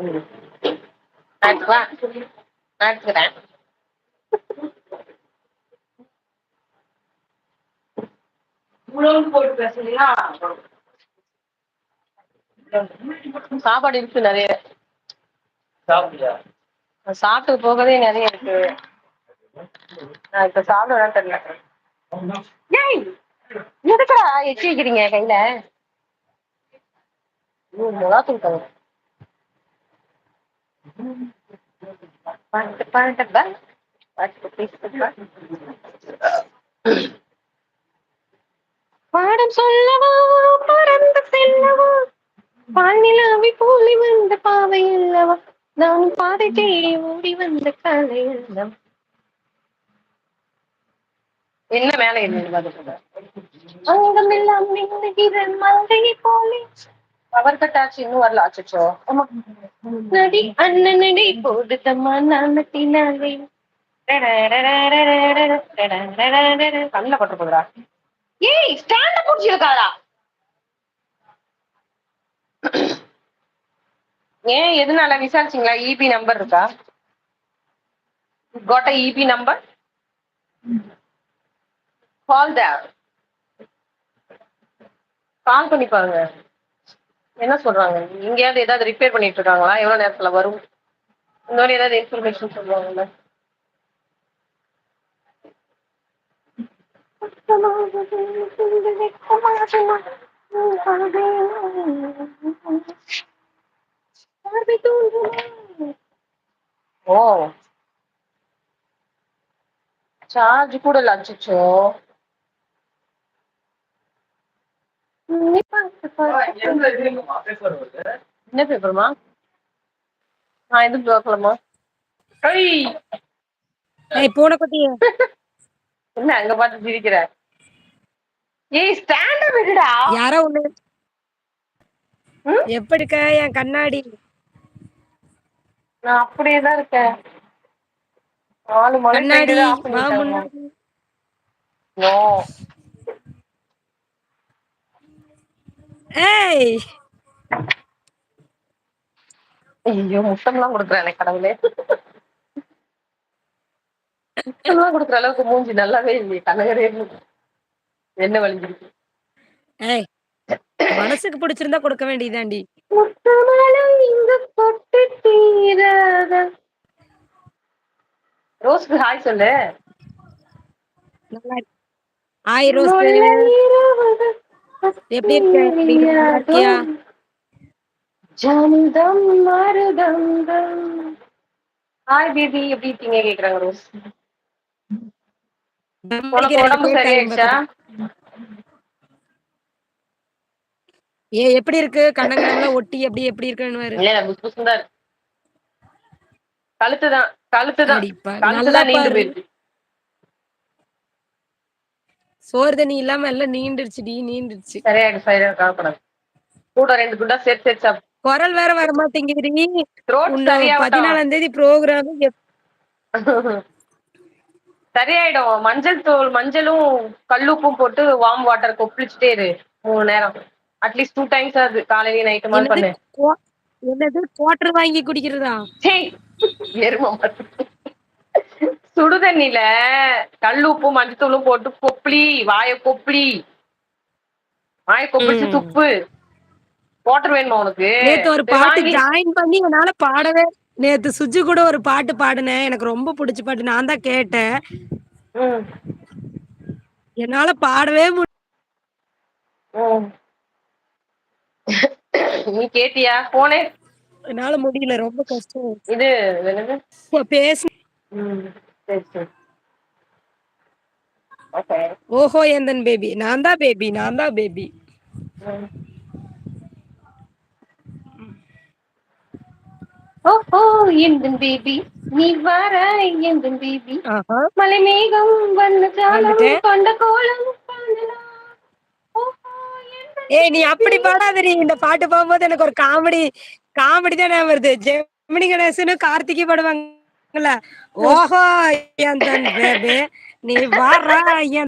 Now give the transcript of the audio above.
ம் அடுத்து வா நான் எடுத்துக்கிறேன் சாப்பாடு இருக்கு நிறைய. சாப்பிட்டு போகவே நிறைய இருக்கு. நான் இப்ப சாப்பிடுவேன் தெரியல. ஏய் எதுக்குடா எச்சி வைக்கிறீங்க கையில? மிளகாத்தூள் தவிர பாடம் சொல்லவா பறந்து செல்லவா பால்நிலாவை போலி வந்த பாவை அல்லவா நான் பாதை தேடி ஓடி வந்த கலை அல்லவா. என்ன மேல என்ன அங்கம் எல்லாம் மின்னுகிற மங்கை போலே கட் ஆச்சு இன்னும் வரல. அச்சோ நடி அண்ணன் நடி போடுதம்மா நாமத்தினாலே கண்ணில் பட்டு போகுதா ஏய் ஸ்டாண்ட பிடிச்சிருக்காதா? ஏன் எதனால விசாரிச்சீங்களா? இபி நம்பர் இருக்கா? கோட்ட இபி நம்பர் கால் தேர் கால் பண்ணி பாருங்க. என்ன சொல்றாங்க? எங்கேயாவது ஏதாவது ரிப்பேர் பண்ணிட்டு இருக்காங்களா எவ்வளவு நேரத்துல வரும்? இந்த மாதிரி ஏதாவது இன்ஃபர்மேஷன் சொல்லுவாங்கல்ல. ஓ. சார்ஜ் கூட இல்ல என்ன பேப்பர்மா? நான் எதுவும் பார்க்கலாமா ஐய் ஏய் பூனைக்குட்டி என்ன அங்க பார்த்து சிரிக்கிற? ஏய் ஸ்டாண்ட விடுடா யாரோ ஒண்ணு? எப்படி இருக்க என் கண்ணாடி? நான் அப்படியே தான் இருக்கேன் கண்ணாடி வா முன்னாடி நோ. ஏய். ஐயோ முத்தம்லாம் கொடுக்குறானே கடவுளே. முத்தம்லாம் கொடுக்குற அளவுக்கு மூஞ்சி நல்லாவே இல்லையே கனகரே என்ன வலிஞ்சிருக்கு? ஏய் மனசுக்கு பிடிச்சிருந்தா கொடுக்க வேண்டியதாண்டி முத்தமலம் இங்கு தொட்டு தீராத. ரோஸ்க்கு ஹாய் சொல்லு. Hi Rose. எப்படி இருக்கியா? ஜந்தம் மருதங்கம் ஹாய் பேபி எப்படி இருக்கீங்க? கேக்குறாங்க ரோஸ். உடம்பு சரியாயிடுச்சா? ஏ எப்படி இருக்கு? கண்ணங்கடம்லாம் ஒட்டி எப்படி எப்படி இருக்குன்னு பாரு. இல்ல புஸ் புஸ் தான் இருக்கு. கழுத்து தான் கழுத்து தான் அடிப்பா, கழுத்து நல்லா தான் நீண்டு. போயிருக்கு. சோறு தண்ணி இல்லாம எல்லாம் நீண்டுருச்சுடி நீண்டுருச்சு. சரியாயிடும் கவலைப்படாது கூட ரெண்டு குண்டா சேர்த்து சேர்த்து சாப்பிடு. குரல் வேற வர மாட்டேங்குதுடி த்ரோட் இன்னும் சரியாகட்டும் பதினாலாம் தேதி ப்ரோக்ராம் சரியாயிடும். மஞ்சள் தூள் மஞ்சளும் கல்லுப்பும் போட்டு வார்ம் வாட்டர் கொப்பளிச்சுட்டே இரு. மூணு நேரம். அட்லீஸ்ட் டூ டைம்ஸ் ஆகுது. காலையில நைட்டு மாதிரி பண்ணு. என்னது குவாட்டர் வாங்கி குடிக்கிறதா? சீ, எருமை சுடுதண்ணில கல்லுப்பும் மஞ்சத்தூளும் போட்டு கொப்பளி வாய கொப்பளி. வாய கொப்பளிச்சு. துப்பு. வாட்டர் வேணுமா உனக்கு? நேத்து ஒரு பாட்டு ஜாயின் பண்ணி என்னால பாடவே நேத்து சுஜி கூட ஒரு பாட்டு பாடுனேன். எனக்கு ரொம்ப பிடிச்ச பாட்டு. நான் தான் கேட்டேன். என்னால பாடவே. நீ கேட்டியா? போனே. என்னால முடியல. ரொம்ப கஷ்டம். இது பேசு ஓஹோ எந்தன் பேபி நான் தான் பேபி நான் தான் பேபி. ஓஹோ எந்தன் பேபி நீ வர எந்தன் பேபி ஆஹா. மலை மேகம் வந்த ஜாலம். கொண்ட கோலம் ஏய் நீ அப்படி பாடாதடி. இந்த பாட்டு பாடும்போது எனக்கு ஒரு காமெடி காமெடி தான் வருது. ஜெமினி கணேசனும் கார்த்திகை பாடுவாங்கல்ல ஓஹோ என் பேபி நீ வாரா என்